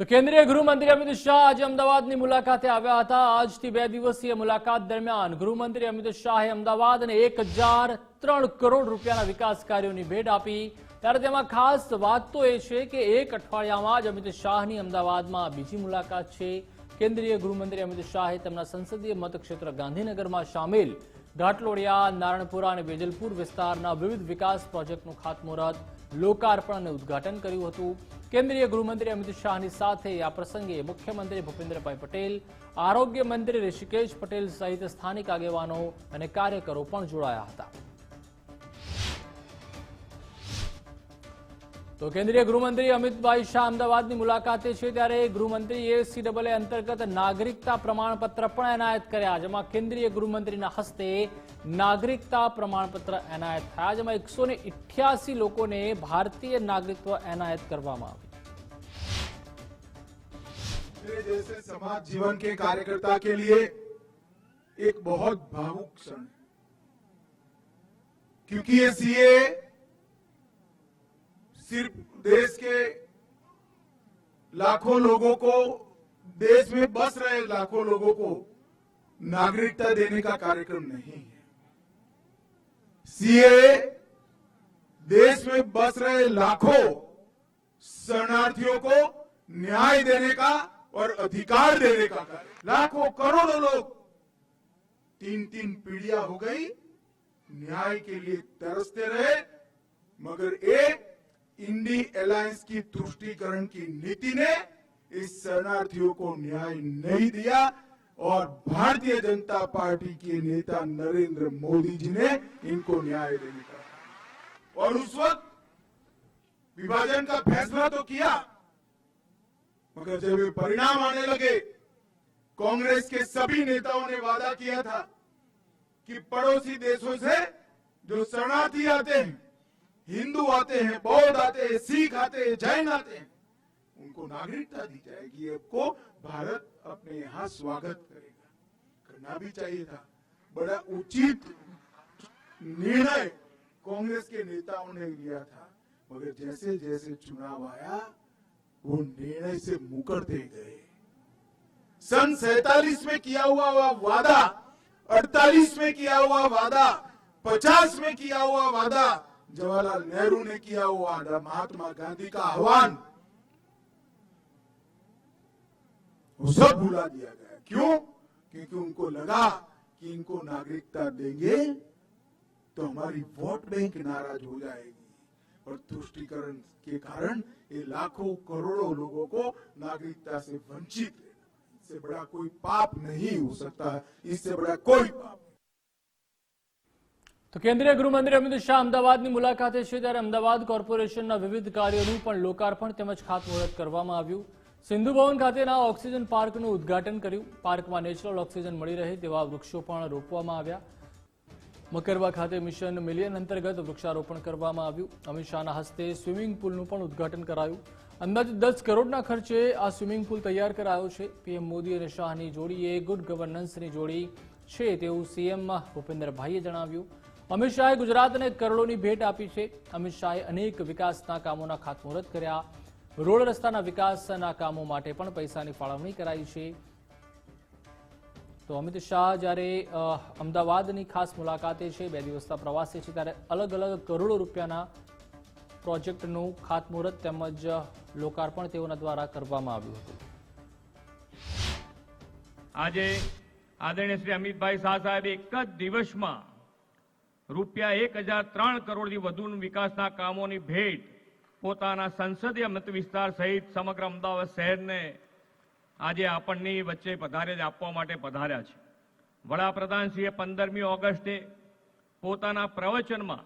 તો કેન્દ્રીય ગૃહમંત્રી અમિત શાહ આજે અમદાવાદની મુલાકાતે આવ્યા હતા. આજથી બે દિવસીય મુલાકાત દરમિયાન ગૃહમંત્રી અમિત શાહે અમદાવાદને એક કરોડ રૂપિયાના વિકાસ કાર્યોની ભેટ આપી. ત્યારે તેમાં ખાસ વાત તો એ છે કે એક અઠવાડિયામાં જ અમિત શાહની અમદાવાદમાં બીજી મુલાકાત છે. કેન્દ્રીય ગૃહમંત્રી અમિત શાહે તેમના સંસદીય મતક્ષેત્ર ગાંધીનગરમાં સામેલ. ઘાટલોડિયા, નારણપુરા અને વેજલપુર વિસ્તારના વિવિધ વિકાસ પ્રોજેક્ટનું ખાતમુહૂર્ત લોકાર્પણ અને ઉદ્ઘાટન કર્યું હતું. કેન્દ્રીય ગૃહમંત્રી અમિત શાહની સાથે આ પ્રસંગે મુખ્યમંત્રી ભૂપેન્દ્રભાઈ પટેલ, આરોગ્ય મંત્રી ઋષિકેશ પટેલ સહિત સ્થાનિક આગેવાનો અને કાર્યકરો પણ જોડાયા હતા. તો કેન્દ્રીય ગૃહમંત્રી અમિતભાઈ શાહ અમદાવાદની મુલાકાતે છે ત્યારે ગૃહમંત્રીએ સીડબલએ અંતર્ગત નાગરિકતા પ્રમાણપત્ર પણ એનાયત કર્યા જેમાં કેન્દ્રીય ગૃહમંત્રીના હસ્તે નાગરિકતા પ્રમાણપત્ર એનાયત થયા જેમાં એકસો ને ઇઠ્યાસી લોકોને ભારતીય નાગરિકત્વ એનાયત કરવામાં આવ્યું मेरे जैसे समाज जीवन के कार्यकर्ता के लिए एक बहुत भावुक क्षण है क्योंकि ये सीए सिर्फ़ देश के लाखों लोगों को, देश में बस रहे लाखों लोगों को नागरिकता देने का कार्यक्रम नहीं है। सीए, देश में बस रहे लाखों शरणार्थियों को न्याय देने का और अधिकार देने का लाखों करोड़ों लोग तीन तीन पीढ़ियाँ हो गई, न्याय के लिए तरसते रहे, मगर एक इंडी अलायंस की तुष्टिकरण की नीति ने इस शरणार्थियों को न्याय नहीं दिया और भारतीय जनता पार्टी के नेता नरेंद्र मोदी जी ने इनको न्याय देने का और उस वक्त विभाजन का फैसला तो किया, मगर जब ये परिणाम आने लगे, कांग्रेस के सभी नेताओं ने वादा किया था कि पड़ोसी देशों से जो शरणार्थी आते हैं हिंदू आते हैं, बौद्ध आते हैं, सिख आते हैं, जैन आते हैं। उनको नागरिकता दी जाएगी। आपको भारत अपने यहाँ स्वागत करेगा। करना भी चाहिए था। बड़ा उचित निर्णय कांग्रेस के नेताओं ने लिया था। मगर जैसे जैसे चुनाव आया, वो निर्णय से मुकरते गए। सन सैतालीस में किया हुआ वह वादा, अड़तालीस में किया हुआ वादा, पचास में किया हुआ वादा जवाहरलाल नेहरू ने किया हुआ महात्मा गांधी का आह्वान। वो सब भुला दिया गया। क्यों? क्योंकि उनको लगा कि इनको नागरिकता देंगे तो हमारी वोट बैंक नाराज़ हो जाएगी। और तुष्टिकरण के कारण ये लाखों करोड़ों लोगों को नागरिकता से वंचित इससे बड़ा कोई पाप नहीं हो सकता, इससे बड़ा कोई पाप। તો કેન્દ્રીય ગૃહમંત્રી અમિત શાહ અમદાવાદની મુલાકાતે છે ત્યારે અમદાવાદ કોર્પોરેશનના વિવિધ કાર્યોનું પણ લોકાર્પણ તેમજ ખાતમુહૂર્ત કરવામાં આવ્યું. સિંધુ ભવન ખાતેના ઓક્સિજન પાર્કનું ઉદ્ઘાટન કર્યું. પાર્કમાં નેચરલ ઓક્સિજન મળી રહે તેવા વૃક્ષો પણ રોપવામાં આવ્યા. મકરવા ખાતે મિશન મિલિયન અંતર્ગત વૃક્ષારોપણ કરવામાં આવ્યું. અમિત શાહના હસ્તે સ્વિમિંગ પુલનું પણ ઉદ્ઘાટન કરાયું. અંદાજે દસ કરોડના ખર્ચે આ સ્વિમિંગ પુલ તૈયાર કરાયો છે. પીએમ મોદી અને શાહની જોડીએ ગુડ ગવર્નન્સની જોડી છે તેવું સીએમ ભૂપેન્દ્રભાઈએ જણાવ્યું. અમિત શાહે ગુજરાતને કરોડોની ભેટ આપી છે. અમિત શાહે અનેક વિકાસના કામોના ખાતમુહૂર્ત કર્યા. રોડ રસ્તાના વિકાસના કામો માટે પણ પૈસાની ફાળવણી કરાઈ છે. તો અમિત શાહ જ્યારે અમદાવાદની ખાસ મુલાકાતે છે, બે દિવસના પ્રવાસે છે, ત્યારે અલગ અલગ કરોડો રૂપિયાના પ્રોજેક્ટનું ખાતમુહૂર્ત તેમજ લોકાર્પણ તેઓના દ્વારા કરવામાં આવ્યું હતું. આજે આદરણીય શ્રી અમિતભાઈ શાહ સાહેબ એક જ દિવસમાં રૂપિયા એક હજાર ત્રણ કરોડથી વધુ વિકાસના કામોની ભેટ પોતાના સંસદીય મત વિસ્તાર સહિત સમગ્ર અમદાવાદ શહેરને આજે આપણની વચ્ચે પધારે આપવા માટે પધાર્યા છે. વડાપ્રધાનશ્રીએ પંદરમી ઓગસ્ટે પોતાના પ્રવચનમાં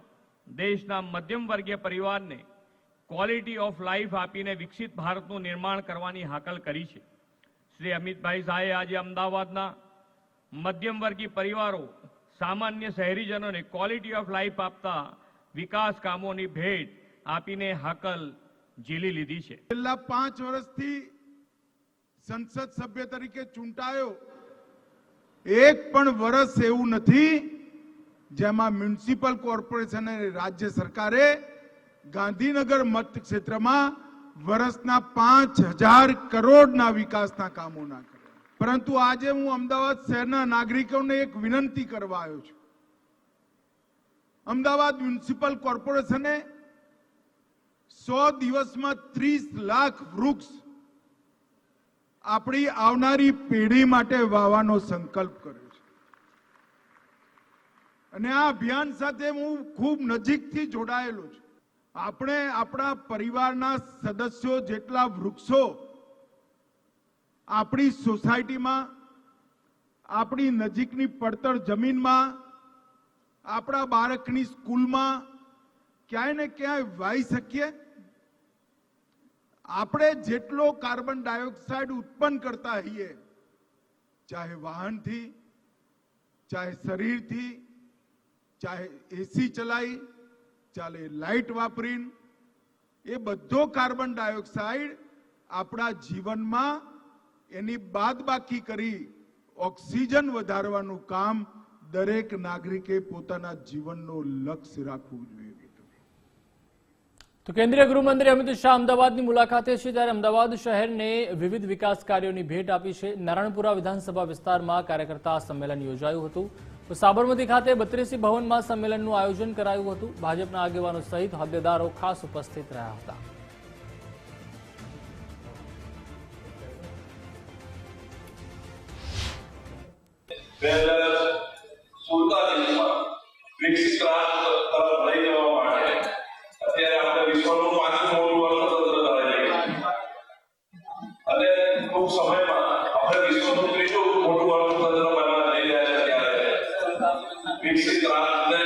દેશના મધ્યમ વર્ગીય પરિવારને ક્વોલિટી ઓફ લાઈફ આપીને વિકસિત ભારતનું નિર્માણ કરવાની હાકલ કરી છે. શ્રી અમિતભાઈ શાહે આજે અમદાવાદના મધ્યમ વર્ગીય પરિવારો સામાન્ય શહેરીજનોને ક્વોલિટી ઓફ લાઈફ આપતા વિકાસ કામોની ભેટ આપીને હાકલ ઝીલી લીધી છે. છેલ્લા પાંચ વર્ષથી સંસદ સભ્ય તરીકે ચૂંટાયો. એક પણ વર્ષ એવું નથી જેમાં મ્યુનિસિપલ કોર્પોરેશન અને રાજ્ય સરકારે ગાંધીનગર મત ક્ષેત્રમાં વર્ષના પાંચ હજાર કરોડના વિકાસના કામો ના કર્યા પરંતુ આજે હું અમદાવાદ શહેરના નાગરિકોને એક વિનંતી કરવા આવ્યો છું. અમદાવાદ મ્યુનિસિપલ કોર્પોરેશને સો દિવસમાં ત્રીસ લાખ વૃક્ષ આપણી આવનારી પેઢી માટે વાવવાનો સંકલ્પ કર્યો છે. અને આ અભિયાન સાથે હું ખૂબ નજીકથી જોડાયેલો છું. આપણે આપણા પરિવારના સદસ્યો જેટલા વૃક્ષો આપણી સોસાયટીમાં, આપણી નજીકની પડતર જમીનમાં, આપણા બાળકની સ્કૂલમાં ક્યાંય ને ક્યાંય વાઈ શકીએ? આપણે જેટલો કાર્બન ડાયોક્સાઇડ ઉત્પન્ન કરતા હોઈએ, ચાહે વાહનથી, ચાહે શરીરથી, ચાહે એસી ચલાવી ચાલે લાઇટ વાપરીને, એ બધો કાર્બન ડાયોક્સાઇડ આપણા જીવનમાં એની બાદબાકી કરી ઓક્સિજન વધારવાનું કામ દરેક નાગરિકે પોતાના જીવનનો લક્ષ્ય રાખવું જોઈએ. તો કેન્દ્રીય ગૃહમંત્રી અમિત શાહ અમદાવાદની મુલાકાતે છે ત્યારે અમદાવાદ શહેરને વિવિધ વિકાસ કાર્યોની ભેટ આપી છે. નારાયણપુરા વિધાનસભા વિસ્તારમાં કાર્યકર્તા સંમેલન યોજાયું હતું. સાબરમતી ખાતે બત્રીસી ભવનમાં સંમેલનનું આયોજન કરાયું હતું. ભાજપના આગેવાનો સહિત હોદ્દેદારો ખાસ ઉપસ્થિત રહ્યા હતા. બે હજાર સુડતાલીસમાં અત્યારે આપણે વિશ્વનું પાંચમું મોટું અર્થતંત્ર ધરાવી અને ટૂંક સમયમાં આપણે વિશ્વનું ત્રીજું મોટું અર્થતંત્ર બનવા જઈ રહ્યા છે ત્યારે વિકસિત રાષ્ટ્રને